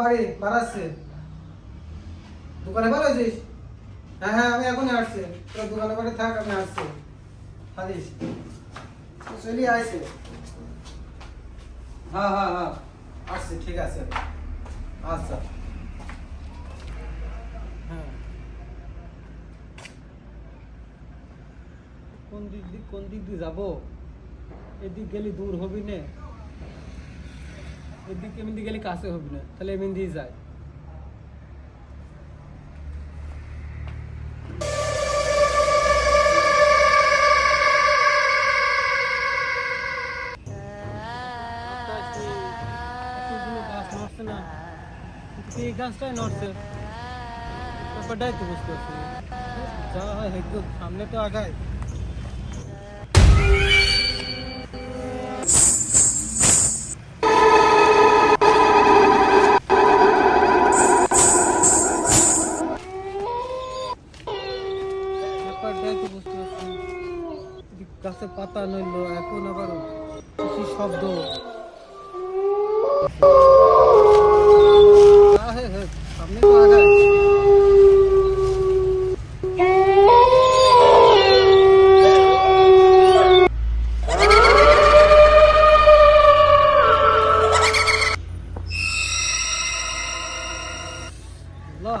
বাড়ি, বাড়াচ্ছে। দোকানে আছিস? হ্যাঁ হ্যাঁ আমি এখনই আসছি। তোর দোকানে বাড়ি থাক, আমি আসছি। থাকিস চলি আসছে হ্যাঁ হ্যাঁ হ্যাঁ আসছি, ঠিক আছে। আচ্ছা। হ্যাঁ। কোন দিক কোন দিক দিয়ে যাব? এদিক গেলে দূর হবি না। এদিক এমনি গেলে কাছে হবি না তাহলে এমনি দিয়ে যায় এতগুলো গাছ নড়ছে না কিন্তু এই গাছটাই নড়ছে ব্যাপারটাই তো বুঝতে পারছি না। যা হয় একদম সামনে তো আগায় ব্যাপারটাই তো বুঝতে পারছি গাছের পাতা নইল এখন আবার কি শব্দ। সামনে তো আগায়। আল্লাহ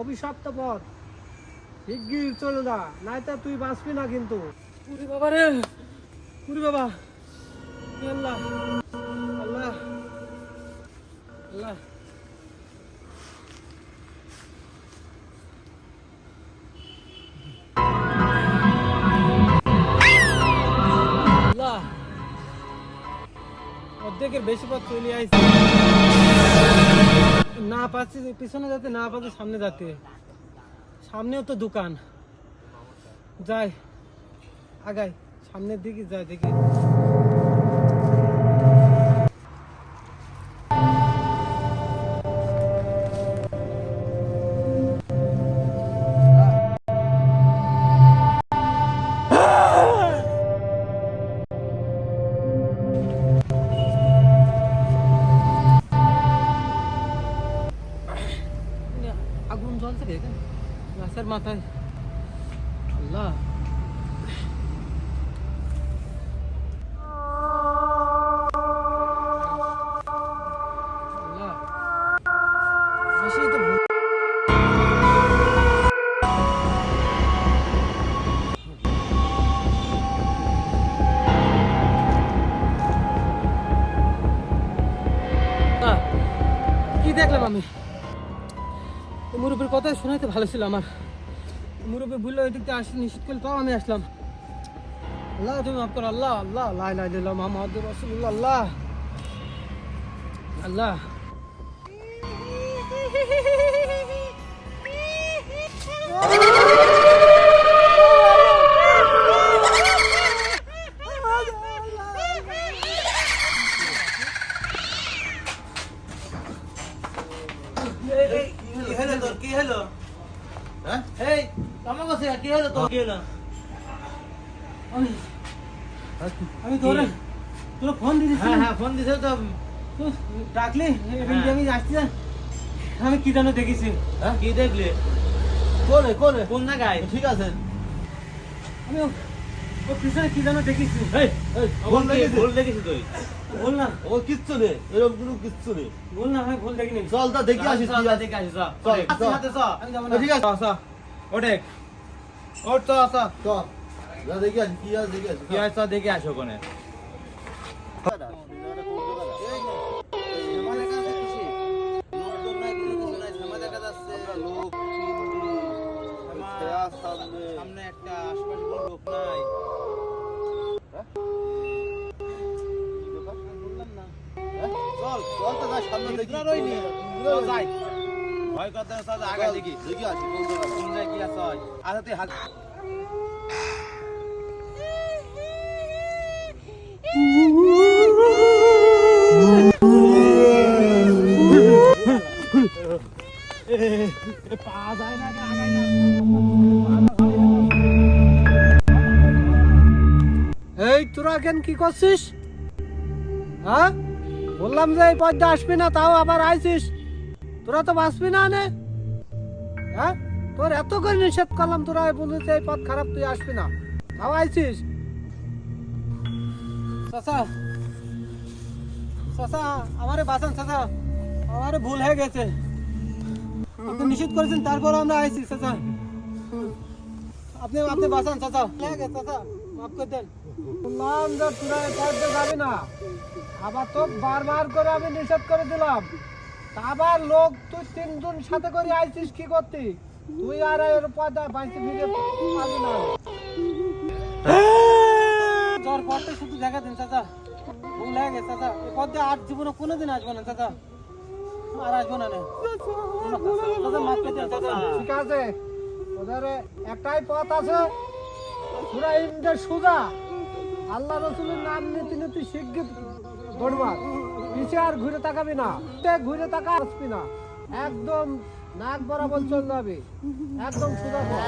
অভিশপ্ত পথ। শিগগির চলে যা নাইতে তুই বাঁচবি না কিন্তু। উরি বাবা রে। উরি বাবা। আল্লাহ আল্লাহ। আল্লাহ। অর্ধেকের বেশি পথ চলে আইছে। না পাচ্ছি, পিছনে যাতে না পাচ্ছি, সামনে যাতে। সামনেও তো দোকান। যাই, আগাই, সামনের দিকে যাই, দেখি। জ্বলছে রে গাছের মাথায়। আল্লাহ। কি দেখলাম আমি? মুরব্বীর কথাই শোনাইতে ভালো ছিল আমার। মুরব্বী ভুলে ওই দিক আসি নিশ্চিত করলে তাও আমি আসলাম। আল্লাহ, তুমি মাফ করো, আল্লাহ আল্লাহ আল্লাহ আল্লাহ মোহাম্মদ রসুল্লাহ আল্লাহ আল্লাহ। কি আমার কাছে কি হলো? তোর কি হলো? আমি আমি তোরে তোর ফোন হ্যাঁ হ্যাঁ ফোন দিছে তো। ডাকলি? হ্যাঁ। আমি আসছি আমি কি জানো দেখেছি। হ্যাঁ? কি দেখলে? কোনে কোনে কোন জায়গায়? ঠিক আছে। আমি ও- পিছনে কি জানো দেখেছি। এই ভুল ভুল? ভুল দেখেছিস তুই। বল না। ও কিচ্ছু নেই এরকম কোনো কিচ্ছু নেই। বল না আমি ভুল দেখিনি। চল তা দেখি আসিস চল। দেখে আসিস, চল। চল। আমি যাব না। ঠিক আছে। চল। ওঠে। ওঠ, চল। চল যা দেখি আসি কি আছে দেখি আসি কি চল, দেখে আসো ওখানে। সামনে একটা আশেপাশে কোনো লোক নাই বললাম না চল চল তো যাই সামনে দেখি যাই আচ্ছা এই, তোরা কেন কি করছিস? হ্যাঁ? বললাম যে এই পদ্মা আসবি না, তাও আবার আইছিস। তোরা তো বাঁচবি না নে। হ্যাঁ? তোর এত করে নিষেধ করলাম, তোরা বলিস এই পথ খারাপ, তুই আসবি না। তাও আইছিস? চাচা চাচা, আমারে বাঁচান চাচা, আমারে ভুল হয়ে গেছে। আপনি নিষেধ করেছেন, তারপর আমরা আইছি, চাচা। আপনি আপনি বাঁচান চাচা। হয়ে চাচা, মাফ করে দেন। বললাম তোরা যাবি না। আবার তো বারবার করে আমি নিষেধ করে দিলাম। আবার লোক তুই তিনজন সাথে করে আইছিস কি করতি? তুই আর এর পথে বাইতে ফিরে পাবি না। জ্বর পথে শুধু দেখা দিন চাচা। ভুল হয়ে গেছে চাচা। এই পথে আর জীবনে কোনোদিন আসব না চাচা। আর আসব না। চাচা, মাফ করে চাচা। ঠিক আছে। ওদের একটাই পথ আছে। পুরা ইন্দ্র সুজা। আল্লাহ রসুলের নাম নিতে নিতে শিগগির দৌড়বার পিছে আর ঘুরে তাকাবি না ঘুরে তাকা আসবি না একদম নাক বরাবর চলে যাবে একদম পথ।